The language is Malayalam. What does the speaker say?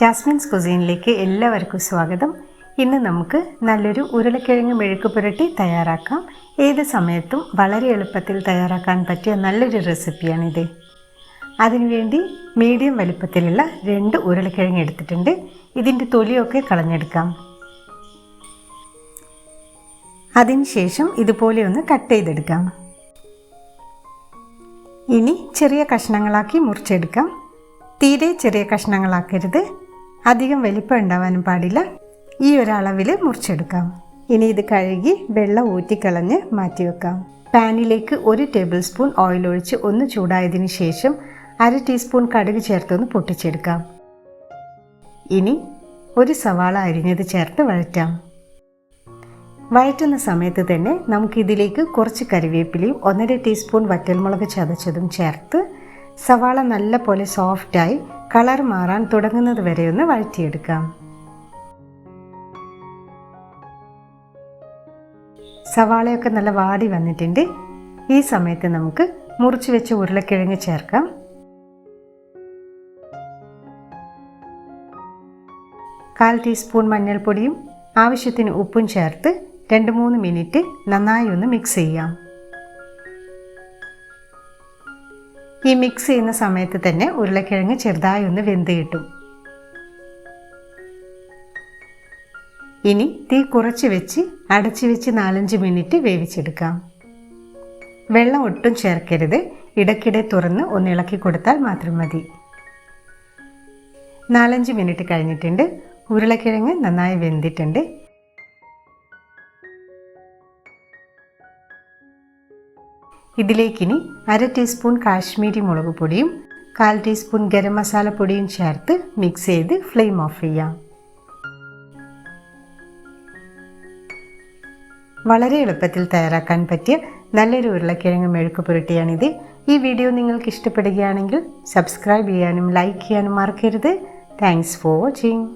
ജാസ്മിൻസ് കുസീനിലേക്ക് എല്ലാവർക്കും സ്വാഗതം. ഇന്ന് നമുക്ക് നല്ലൊരു ഉരുളക്കിഴങ്ങ് മെഴുക്ക് പുരട്ടി തയ്യാറാക്കാം. ഏത് സമയത്തും വളരെ എളുപ്പത്തിൽ തയ്യാറാക്കാൻ പറ്റിയ നല്ലൊരു റെസിപ്പിയാണിത്. അതിനുവേണ്ടി മീഡിയം വലിപ്പത്തിലുള്ള രണ്ട് ഉരുളക്കിഴങ്ങ് എടുത്തിട്ടുണ്ട്. ഇതിന്റെ തൊലിയൊക്കെ കളഞ്ഞെടുക്കാം. അതിനുശേഷം ഇതുപോലെ ഒന്ന് കട്ട് ചെയ്തെടുക്കാം. ഇനി ചെറിയ കഷ്ണങ്ങളാക്കി മുറിച്ചെടുക്കാം. തീരെ ചെറിയ കഷ്ണങ്ങളാക്കരുത്. അധികം വലിപ്പം ഉണ്ടാവാനും പാടില്ല. ഈ ഒരളവിൽ മുറിച്ചെടുക്കാം. ഇനി ഇത് കഴുകി വെള്ളം ഊറ്റിക്കളഞ്ഞ് മാറ്റിവെക്കാം. പാനിലേക്ക് ഒരു ടേബിൾ സ്പൂൺ ഓയിൽ ഒഴിച്ച് ഒന്ന് ചൂടായതിന് ശേഷം അര ടീസ്പൂൺ കടുക് ചേർത്തൊന്ന് പൊട്ടിച്ചെടുക്കാം. ഇനി ഒരു സവാള അരിഞ്ഞത് ചേർത്ത് വഴറ്റാം. വഴറ്റുന്ന സമയത്ത് തന്നെ നമുക്കിതിലേക്ക് കുറച്ച് കറിവേപ്പിലയും ഒന്നര ടീസ്പൂൺ വറ്റൽമുളക് ചതച്ചതും ചേർത്ത് സവാള നല്ല പോലെ സോഫ്റ്റായി കളർ മാറാൻ തുടങ്ങുന്നത് വരെ ഒന്ന് വഴറ്റിയെടുക്കാം. സവാളയൊക്കെ നല്ല വാടി വന്നിട്ടുണ്ട്. ഈ സമയത്ത് നമുക്ക് മുറിച്ച് വെച്ച ഉരുളക്കിഴങ്ങ് ചേർക്കാം. കാൽ ടീസ്പൂൺ മഞ്ഞൾപ്പൊടിയും ആവശ്യത്തിന് ഉപ്പും ചേർത്ത് രണ്ട് മൂന്ന് മിനിറ്റ് നന്നായി ഒന്ന് മിക്സ് ചെയ്യാം. ഈ മിക്സ് ചെയ്യുന്ന സമയത്ത് തന്നെ ഉരുളക്കിഴങ്ങ് ചെറുതായി ഒന്ന് വെന്ത് കിട്ടും. ഇനി തീ കുറച്ച് വെച്ച് അടച്ച് വെച്ച് നാലഞ്ച് മിനിറ്റ് വേവിച്ചെടുക്കാം. വെള്ളം ഒട്ടും ചേർക്കരുത്. ഇടയ്ക്കിടെ തുറന്ന് ഒന്ന് ഇളക്കി കൊടുത്താൽ മാത്രം മതി. നാലഞ്ച് മിനിറ്റ് കഴിഞ്ഞിട്ടുണ്ട്. ഉരുളക്കിഴങ്ങ് നന്നായി വെന്തിട്ടുണ്ട്. ഇതിലേക്കിനി അര ടീസ്പൂൺ കാശ്മീരി മുളക് പൊടിയും കാൽ ടീസ്പൂൺ ഗരം മസാല പൊടിയും ചേർത്ത് മിക്സ് ചെയ്ത് ഫ്ലെയിം ഓഫ് ചെയ്യാം. വളരെ എളുപ്പത്തിൽ തയ്യാറാക്കാൻ പറ്റിയ നല്ലൊരു ഉരുളക്കിഴങ്ങ് മെഴുക്ക് പുരട്ടിയാണിത്. ഈ വീഡിയോ നിങ്ങൾക്ക് ഇഷ്ടപ്പെടുകയാണെങ്കിൽ സബ്സ്ക്രൈബ് ചെയ്യാനും ലൈക്ക് ചെയ്യാനും മറക്കരുത്. Thanks for watching